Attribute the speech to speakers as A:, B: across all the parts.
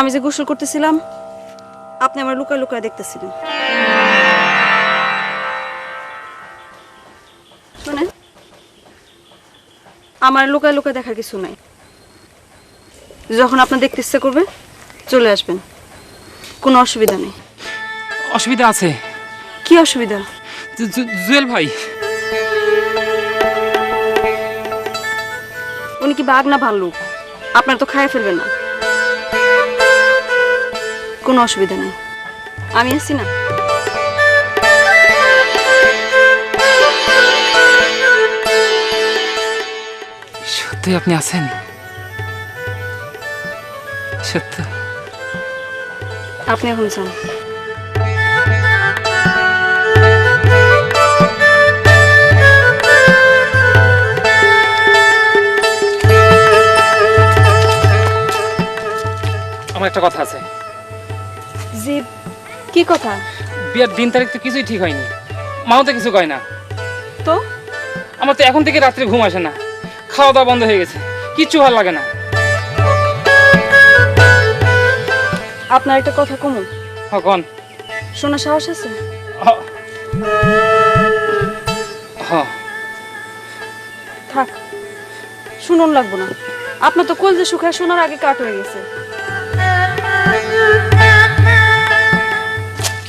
A: আমি যে গোসল করতেছিলাম আপনি আমার লুকায় লুকায় দেখতেছিলেন। শুনে আমার লুকায় লুকায় দেখার কিছু নাই। যখন আপনার দেখতে ইচ্ছে করবে চলে আসবেন। কোনো অসুবিধা নেই।
B: অসুবিধা আছে?
A: কি অসুবিধা?
B: জুয়েল ভাই।
A: উনি কি বাঘ না ভাল্লুক? আপনার তো খায় ফেলবে না। কোনো অসুবিধা নেই। আমি আছি না।
B: সত্যি আপনি আছেন? সত্য।
A: আপনি এখন চান
B: আমার একটা কথা আছে।
A: জি কি কথা?
B: বিয়ার দিন তারিখ তো কিছুই ঠিক হয়নি। মাও তো কিছু কয় না।
A: তো?
B: আমার তো এখন থেকে রাত্রে ঘুম আসে না। খাওয়া দাওয়া বন্ধ হয়ে গেছে। কিচ্ছু ভালো লাগে না।
A: আপনার একটা কথা কমু
B: হকন
A: শোনা সাহস আছে? থাক শুনুন লাগবো না। আপনার তো কলজে শুকায় শোনার আগে কাট হয়ে গেছে।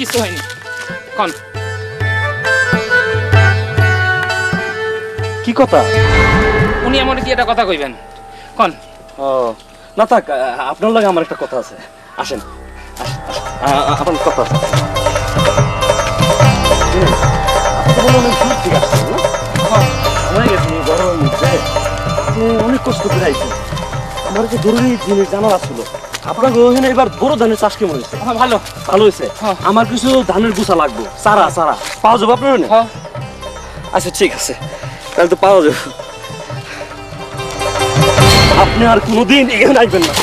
B: কিছু হয়নি। কন।
C: কি কথা?
B: উনি আমার কি একটা কথা কইবেন? কন।
C: ও না থাক আপনার লাগে আমার একটা কথা আছে। আসেন আপনার কথা আছে। হয় অনেক কষ্ট করে আইছেন আমার যে জরুরি জিনিস জানার আসছিল আপনার ওখানে এবার বড় ধানের চাষ কেমন হয়েছে
B: হ্যাঁ, ভালো।
C: ভালো হয়েছে
B: হ্যাঁ।
C: আমার কিছু ধানের গুছা লাগবে। সারা সারা পাওয়া যাবে আপনার ওখানে? আচ্ছা ঠিক আছে। তাহলে তো পাওয়া যাবে। আপনি আর কোনোদিন এখানে আসবেন না।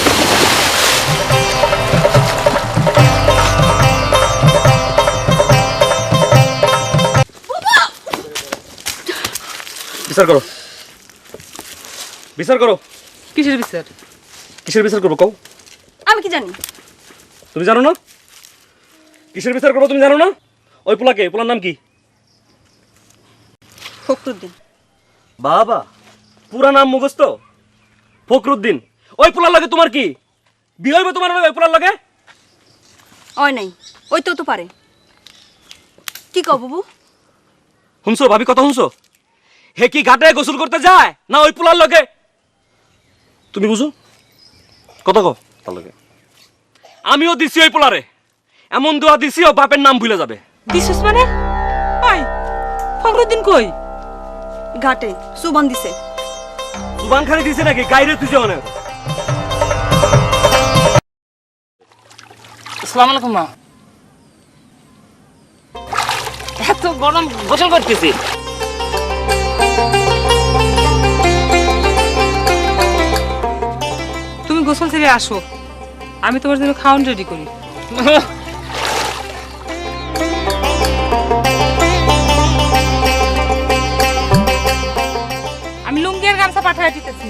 C: বিচার করো। বিচার করো।
B: কিসের বিচার?
C: কিসের বিচার করব কও?
A: আমি কি জানি?
C: তুমি জানো না? কিসের বিচার করব তুমি জানো না? ওই পোলাকে পোলার নাম কি?
A: ফখরুদ্দিন।
C: বাবা পুরা নাম মুখস্থ? ফকরুদ্দিন ওই পোলার লাগে তোমার কি? বিয়ে হইবে তোমার ওই পোলার লাগে?
A: হয় নাই। ওই তো তো পারে। কি কব বাবু?
C: শুনছো ভাবি কথা শুনছো হে কি ঘাটে গোসল করতে যায়? না ওই পোলার লগে? তুমি বুঝো? কথা কো তার লগে। আমিও দিছি ওই পোলারে। এমন দোয়া দিছি ও বাপের নাম ভুলে যাবে।
D: দিছিস মানে? ওই ফখরুদ্দিন কই?
A: ঘাটে সুবান দিছে।
C: জুবান খালি দিছে নাকি? গাইরে তুই অনেক
B: আসসালামু আলাইকুম মা। এত গরম গোসল করতেছি।
D: তুমি আসো। আমি তোমার জন্য খাওয়ান রেডি করি। আমি লুঙ্গের গামছা পাঠায় দিতেছি।